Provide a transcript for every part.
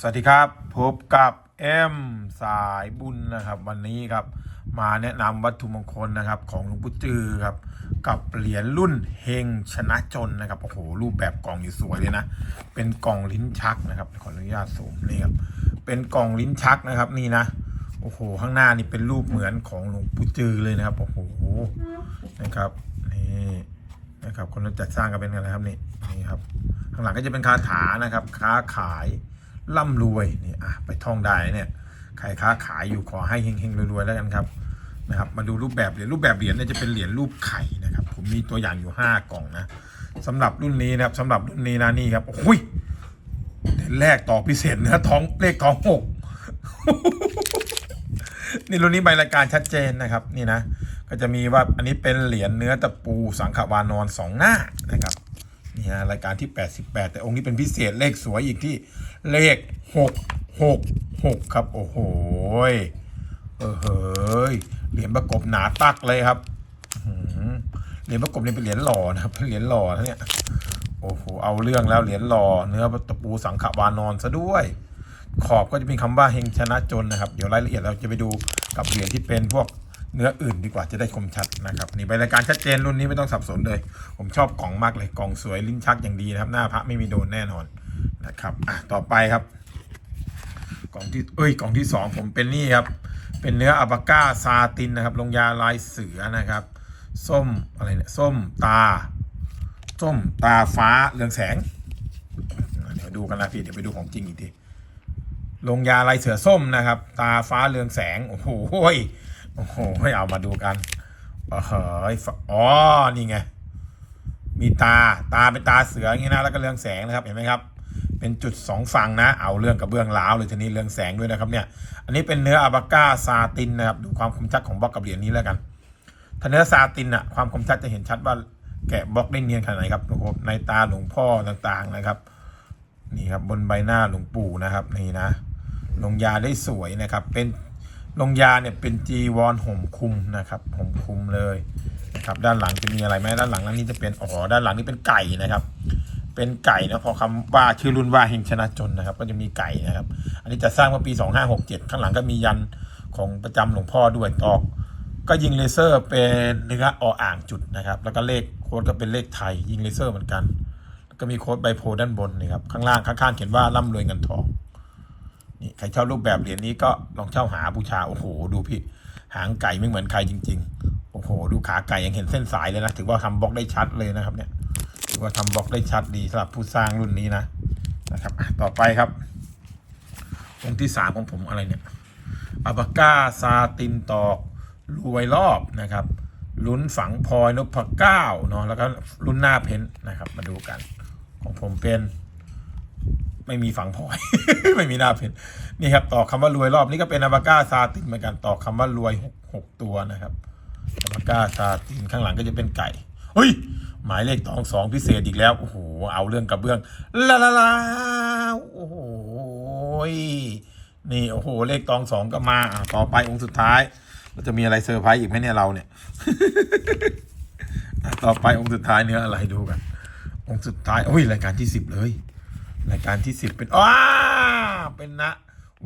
สวัสดีครับพบกับเอ็มสายบุญนะครับ วันนี้ครับมาแนะนำวัตถุมงคลนะครับของหลวงปู่จือครับกับเหรียญรุ่นเฮงชนะจนนะครับโอ้โหรูปแบบกล่องอยู่สวยเลยนะ เป็นกล่องลิ้นชักนะครับขออนุญาตซูมนี่ครับเป็นกล่องลิ้นชักนะครับนี่นะโอ้โหข้างหน้านี่เป็นรูปเหมือนของหลวงปู่จือเลยนะครับโอ้โหนะครับนี่นะครับคนจัดสร้างก็เป็นกันนะครับนี่นี่ครับข้างหลังก็จะเป็นคาถานะครับ ค้าขาย ร่ำรวยนี่อะไปท่องได้เนี่ยใครค้าขายอยู่ขอให้เฮงๆรวยๆแล้วกันครับนะครับมาดูรูปแบบเหรียญรูปแบบเหรียญเนี่ยจะเป็นเหรียญรูปไข่นะครับ ผมมีตัวอย่างอยู่ 5 กล่องนะสำหรับรุ่นนี้นะครับสำหรับรุ่นนี้นะนี่ครับโอ้ยเหรียญแรกต่อพิเศษเนื้อท้องเลขท้องหกนี่รุ่นนี้ใบรายการชัดเจนนะครับนี่นะ ก็จะมีว่าอันนี้เป็นเหรียญเนื้อตะปูสังขวานอนสองหน้านะครับนี่ฮะรายการที่ 88 แต่องค์นี้เป็นพิเศษเลขสวยอีกที่ เลข6 6 6ครับ โอ้โหเออเฮ้ยเหรียญประกบหนาตักเลยครับเหรียญประกบนี่เป็นเหรียญหล่อนะครับเป็นเหรียญหล่อนะเนี่ยโอ้โหเอาเรื่องแล้วเหรียญหล่อเนื้อตะปูสังขวานอนซะด้วย ขอบก็จะมีคำว่าเฮงชนะจนนะครับ เดี๋ยวรายละเอียดเราจะไปดูกับเหรียญที่เป็นพวกเนื้ออื่นดีกว่าจะได้คมชัดนะครับนี่ใบรายการชัดเจนรุ่นนี้ไม่ต้องสับสนเลย ผมชอบกล่องมากเลยกล่องสวยลิ้นชักอย่างดีนะครับ หน้าพระไม่มีโดนแน่นอน นะครับอะต่อไปครับ กล่องที่เอ้ยกล่องที่สองผมเป็นนี่ครับ เป็นเนื้ออัลปาก้าซาตินนะครับลงยาลายเสือนะครับ ส้มอะไรเนี่ยส้มตา ส้มตาฟ้าเรืองแสง เดี๋ยวดูกันนะพี่เดี๋ยวไปดูของจริงอีกทีลงยาลายเสือส้มนะครับ ตาฟ้าเรืองแสง โอ้โหโอ้โหยเอามาดูกันเฮ้ยอ๋อนี่ไงมีตาตาเป็นตาเสืออย่างนี้นะแล้วก็เรืองแสงนะครับเห็นไหมครับ เป็นจุดสองฝั่งนะ เอาเรื่องกับเบื้องล้าวเลยทีนี้เรื่องแสงด้วยนะครับเนี่ย อันนี้เป็นเนื้ออาบาก้าซาตินนะครับ ดูความคมชัดของบล็อกกับเหรียญนี้แล้วกัน ถ้าเนื้อซาตินอะความคมชัดจะเห็นชัดว่าแกะบล็อกได้เนียนขนาดไหนครับโอ้โหในตาหลวงพ่อต่างๆนะครับ นี่ครับบนใบหน้าหลวงปู่นะครับนี่นะ ลงยาได้สวยนะครับ เป็นลงยาเนี่ยเป็นจีวรห่มคุมนะครับห่มคุมเลยนะครับด้านหลังจะมีอะไรไหมด้านหลังนั้นนี่จะเป็นอ๋อด้านหลังนี่เป็นไก่นะครับ เป็นไก่นะพอคำว่าชื่อรุ่นว่าเฮงชนะจนนะครับ ก็จะมีไก่นะครับ อันนี้จะสร้างเมื่อปี 2567 ข้างหลังก็มียันของประจำหลวงพ่อด้วยตอก ก็ยิงเลเซอร์เป็นเนื้อออ่างจุดนะครับ แล้วก็เลขโค้ดก็เป็นเลขไทย ยิงเลเซอร์เหมือนกันแล้วก็มีโค้ดใบโพด้านบนนี่ครับข้างล่างข้างๆเขียนว่าร่ำรวยเงินทองนี่ใครชอบรูปแบบเหรียญนี้ก็ลองเช่าหาบูชาโอ้โห ดูพี่หางไก่ไม่เหมือนใครจริง ๆ โอ้โห ดูขาไก่ยังเห็นเส้นสายเลยนะ ถือว่าทำบล็อกได้ชัดเลยนะครับเนี่ย ถือว่าทำบล็อกได้ชัดดีสำหรับผู้สร้างรุ่นนี้นะนะครับต่อไปครับองค์ที่สามของผมอะไรเนี่ยอัปาก้าซาตินตอกรวยรอบนะครับลุ้นฝังพลอยนพเก้าเนาะแล้วก็รุ่นหน้าเพ้นนะครับมาดูกัน ของผมเป็นไม่มีฝังพลอย ไม่มีหน้าเพ้นนี่ครับต่อคำว่ารวยรอบนี้ก็เป็นอาบาก้าซาตินเหมือนกันต่อคำว่ารวยหกตัวนะครับอาบาก้าซาตินข้างหลังก็จะเป็นไก่ เฮ้ย หมายเลขตองสองพิเศษอีกแล้ว โอ้โห เอาเรื่องกับเบื้องลาลาลาโอ้โหนี่โอ้โห เลขตองสองก็มาต่อไปองค์สุดท้ายเราจะมีอะไรเซอร์ไพรส์อีกไหมเนี่ยเราเนี่ย ต่อไปองค์สุดท้ายเนื้ออะไรดูกัน องค์สุดท้ายโอ้ยรายการที่สิบเลย รายการที่สิบเป็นอ้าเป็นนะ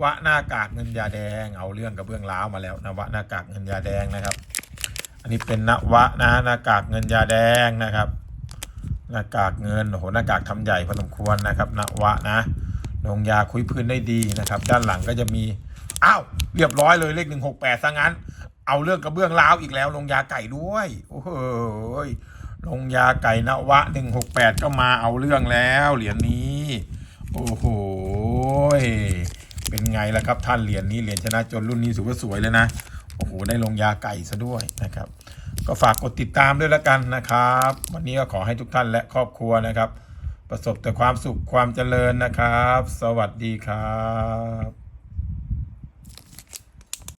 วะหน้ากากเงินยาแดง เอาเรื่องกับเบื้องล้าวมาแล้วนะวะหน้ากากเงินยาแดงนะครับ อันนี้เป็นนวะนะหน้ากากเงินยาแดงนะครับ หน้ากากเงินโอ้โหหน้ากากทำใหญ่พอสมควรนะครับนวะนะลงยาคุยพื้นได้ดีนะครับ ด้านหลังก็จะมีอ้าวเรียบร้อยเลยเลขหนึ่งหกแปดซะงั้น เอาเรื่องกับเบื้องล้าวอีกแล้ว ลงยาไก่ด้วยโอ้โหลงยาไก่นวะหนึ่งหกแปดก็มาเอาเรื่องแล้วเหรียญนี้โอ้โหเป็นไงล่ะครับท่านเหรียญนี้เหรียญชนะจนรุ่นนี้ถือว่าสวยเลยนะ โอ้โหได้ลงยาไก่ซะด้วยนะครับ ก็ฝากกดติดตามด้วยแล้วกันนะครับ วันนี้ก็ขอให้ทุกท่านและครอบครัวนะครับ ประสบแต่ความสุขความเจริญนะครับ สวัสดีครับ